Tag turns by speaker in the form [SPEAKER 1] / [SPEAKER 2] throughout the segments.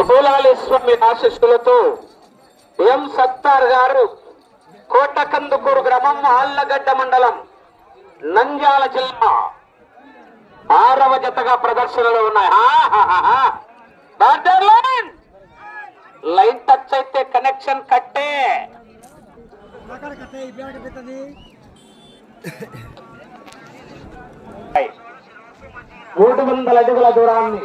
[SPEAKER 1] మూలాలి స్వామి ఆశీస్సులతో ఎం సత్తార్ గారు కోటకందుకూరు గ్రామం ఆళ్ళగడ్డ మండలం నంద్యాల జిల్లా ఆరవ జతగా ప్రదర్శనలో ఉన్నాయి. లైన్! లైన్ టచ్ అయితే కనెక్షన్ కట్టే. మూడు వందల అడుగుల దూరాన్ని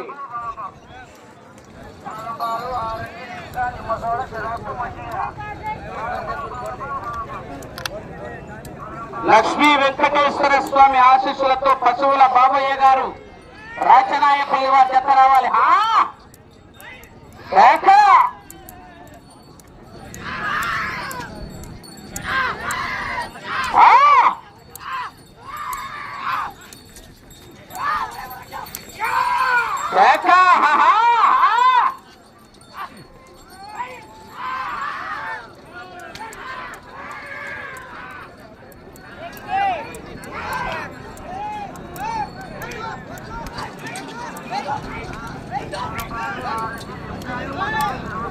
[SPEAKER 1] లక్ష్మీ వెంకటేశ్వర స్వామి ఆశీస్సులతో పశువుల బాబయ్య గారు రాచనాయపల్లి వారి చెత్త రావాలి ఆ! కేక! ఆ! కేక! హా, హా, హా!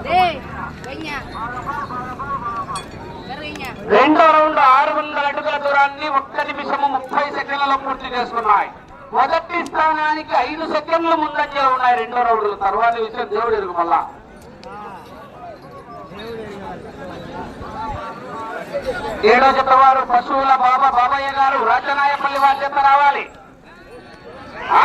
[SPEAKER 2] Deh, banyak. Keringnya.
[SPEAKER 1] రెండో రౌండ్ ఆరు వందల అడుగుల ఒక్క నిమిషము ముప్పై సెకండ్లలో పూర్తి చేసుకున్నాయి. మొదటి స్థానానికి ఐదు సెకండ్లు ముందంజలో ఉన్నాయి రెండో రౌండ్ తర్వాత విషయం దేవుడు ఎరుగు మళ్ళా. ఏడో జత వారు పశువుల బాబా బాబయ్య గారు రాజనాయపల్లి వారి జత రావాలి ఆ!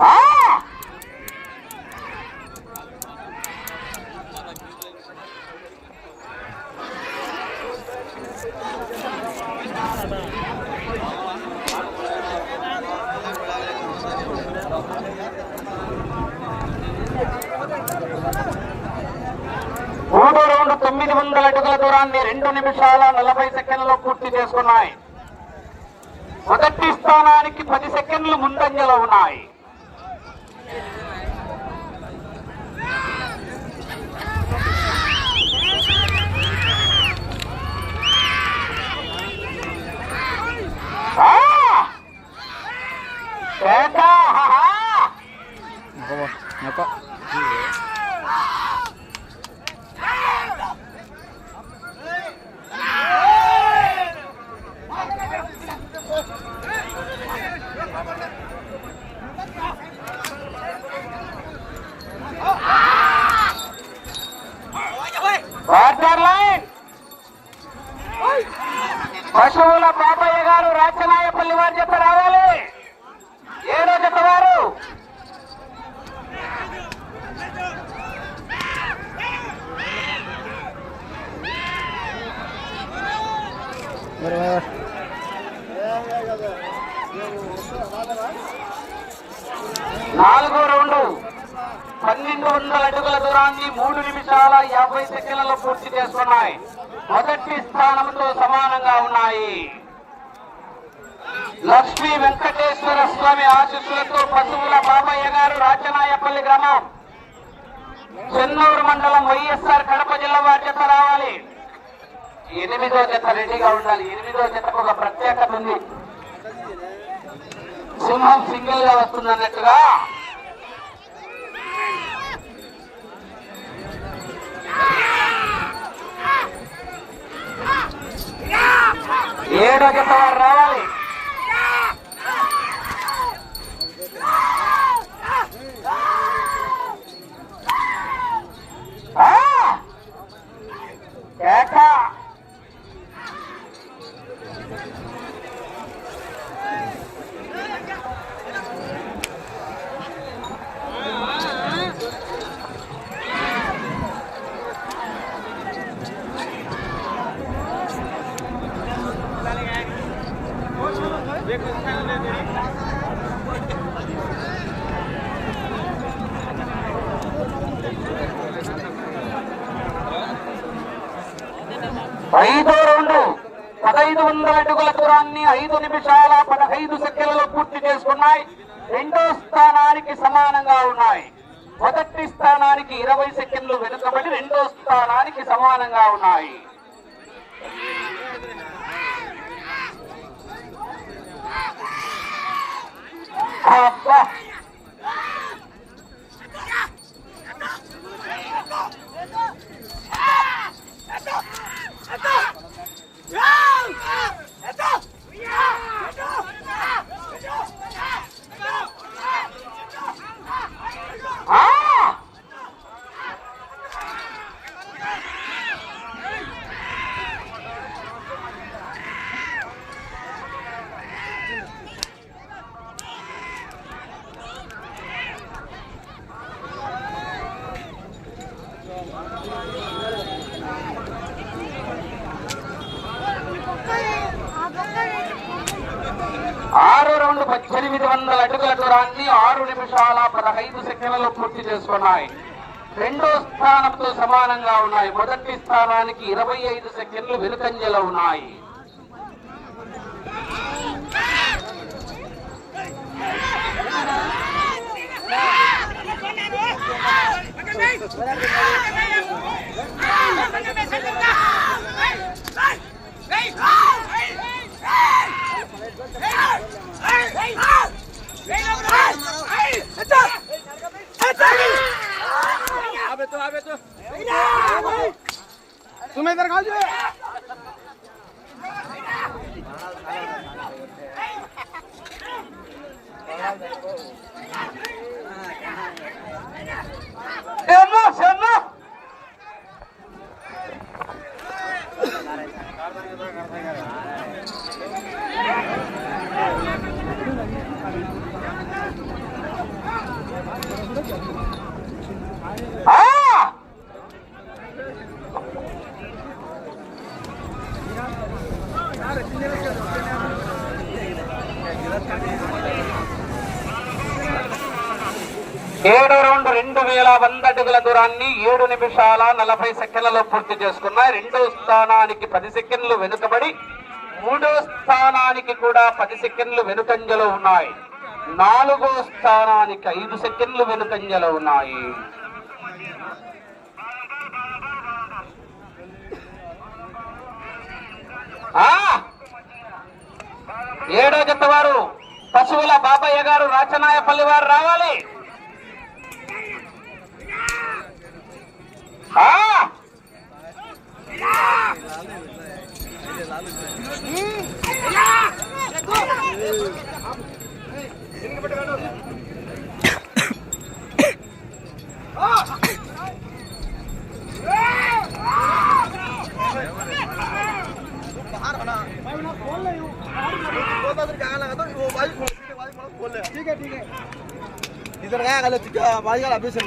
[SPEAKER 1] ఆ! మూడో రౌండ్ తొమ్మిది వందల అడుగుల దూరాన్ని రెండు నిమిషాల నలభై సెకండ్లలో పూర్తి చేసుకున్నాయి. మొదటి స్థానానికి పది సెకండ్లు ముందంజలో ఉన్నాయి ఆ! కేక! హహా! బార్డర్ లైన్ పశువుల బాబయ్య గారు రాచనాయపల్లి వారి జత రావాలి ఏడో జత వారు నాలుగో రౌండ్. పన్నెండు వందల అడుగుల దూరాన్ని మూడు నిమిషాల యాభై సెకండ్లలో పూర్తి చేసుకున్నాయి. మొదటి స్థానంతో సమానంగా ఉన్నాయి. లక్ష్మీ వెంకటేశ్వర స్వామి ఆశీస్సులతో పశువుల బాబయ్య గారు రాచనాయపల్లి గ్రామం. చెన్నూరు మండలం వైఎస్ఆర్ కడప జిల్లా బాధ్యత రావాలి. ఎనిమిదో జత రెడీగా ఉండాలి. ఎనిమిదో జతకు ఒక ప్రత్యేకత ఉంది. సింహం సింగిల్గా వస్తుంది అన్నట్టుగా. ఏడో జత వారు రావాలి. ఆ! ఐదో రౌండ్ పదహైదు వందల స్థానాన్ని ఐదు నిమిషాల పదహైదు సెకండ్లలో పూర్తి చేసుకున్నాయి. రెండో స్థానానికి సమానంగా ఉన్నాయి. మొదటి స్థానానికి ఇరవై సెకండ్లు వెనుకబడి రెండో స్థానానికి సమానంగా ఉన్నాయి. అబ్బా ఆ! ఆరు రౌండ్ పద్దెనిమిది వందల అడుగుల దూరాన్ని ఆరు నిమిషాల పదహైదు సెకండ్లలో పూర్తి చేసుకున్నాయి రెండో స్థానంతో సమానంగా ఉన్నాయి మొదటి స్థానానికి ఇరవై ఐదు సెకండ్లు వెనుకంజలో ఉన్నాయి
[SPEAKER 3] तुम्हें इधर खाओ
[SPEAKER 1] जो श्यामा श्यामा ఏడు రెండు రెండు వేల వంద అడుగుల దూరాన్ని ఏడు నిమిషాల నలభై సెకండ్లలో పూర్తి చేసుకున్నాయి. రెండో స్థానానికి పది సెకండ్లు వెనుకబడి మూడో స్థానానికి కూడా పది సెకండ్లు వెనుకంజలో ఉన్నాయి. నాలుగో స్థానానికి ఐదు సెకండ్లు వెనుకంజలో ఉన్నాయి. ఏడో జత వారు పశువుల బాబయ్య గారు రాచనాయపల్లి వారు రావాలి. ఆ!
[SPEAKER 3] ठीक है ठीक है इधर गया गलत बाजी का अभी से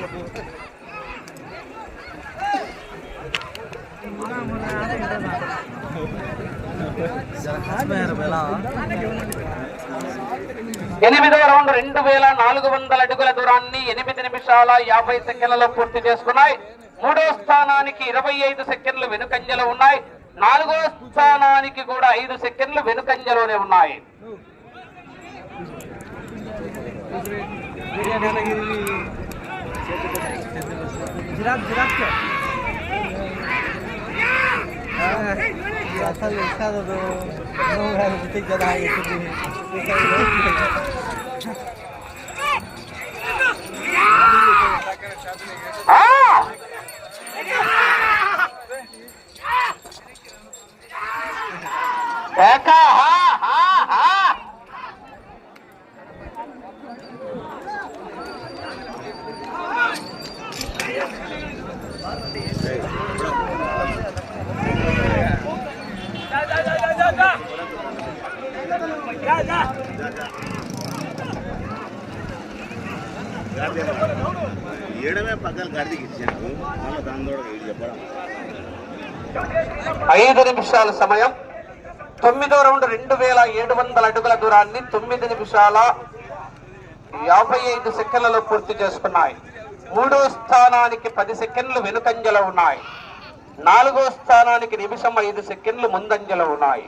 [SPEAKER 1] ఎనిమిదవ రౌండ్ రెండు వేల నాలుగు వందల అడుగుల దూరాన్ని ఎనిమిది నిమిషాల యాభై సెకండ్లలో పూర్తి చేసుకున్నాయి. మూడో స్థానానికి ఇరవై ఐదు సెకండ్లు వెనుకంజలో ఉన్నాయి. నాలుగో స్థానానికి కూడా ఐదు సెకండ్లు వెనుకంజలోనే ఉన్నాయి.
[SPEAKER 3] జిరాక్ జిరాక్ É, అసలు చదదు బుద్ధి కదా
[SPEAKER 1] Eca, ha, ha, ha! Hey.
[SPEAKER 4] ఏడమే పక్కన గడికి ఇచ్చాను మళ్ళీ దాని చెప్పడం.
[SPEAKER 1] ఐదు నిమిషాల సమయం. తొమ్మిదో రౌండ్ రెండు వేల ఏడు వందల అడుగుల దూరాన్ని తొమ్మిది నిమిషాల యాభై ఐదు సెకండ్లలో పూర్తి చేసుకున్నాయి. మూడో స్థానానికి పది సెకండ్లు వెనుకంజలో ఉన్నాయి. నాలుగో స్థానానికి నిమిషం ఐదు సెకండ్లు ముందంజలో ఉన్నాయి.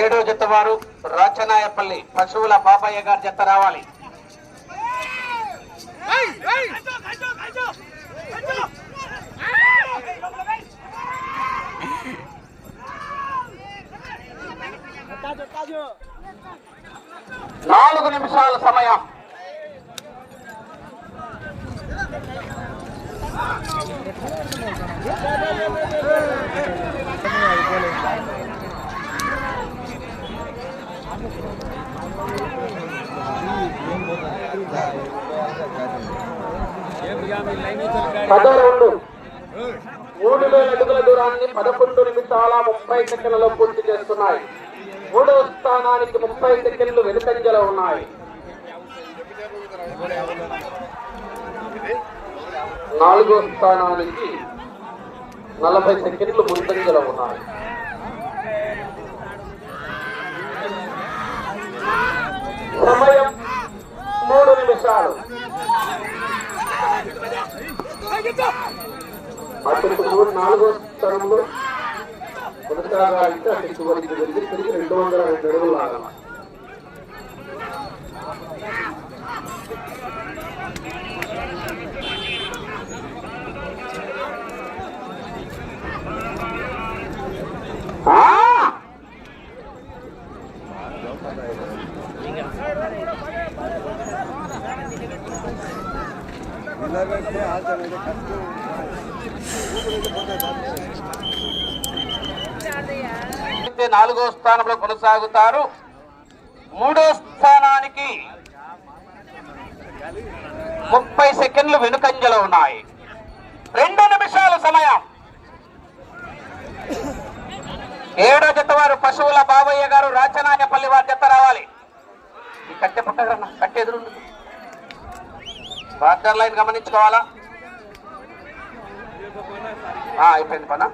[SPEAKER 1] ఏడో జత వారు రాచనాయపల్లి పశువుల బాబయ్య గారి జత రావాలి. నాలుగు నిమిషాల సమయం. మూడు వేల అడుగుల దూరాన్ని పదకొండు నిమిషాల ముప్పై సెకండ్లలో పూర్తి చేస్తున్నాయి. మూడవ స్థానానికి ముప్పై సెకండ్లు వెనుకంజలో ఉన్నాయి. నాలుగో స్థానానికి నలభై సెకండ్లు ముందంజలో ఉన్నాయి. సమయం మూడు నిమిషాలు. అతనికి మూడు నాలుగో స్థానంలో కొనసాగాలంటే అతనికి చివరికి వెళ్ళి తిరిగి రెండు వందల రెండు అడుగులు ఆగాలి అయితే నాలుగో స్థానంలో కొనసాగుతారు. మూడో స్థానానికి ముప్పై సెకండ్లు వెనుకంజలో ఉన్నాయి. రెండు నిమిషాల సమయం. ఏడో జత వారు పశువుల బాబయ్య గారు రాచనాయపల్లి వారి జత రావాలి. కట్టె పుట్టగరన్న కట్టె ఎదురు బార్డర్ లైన్ గమనించుకోవాలా? అయిపోయింది పనా?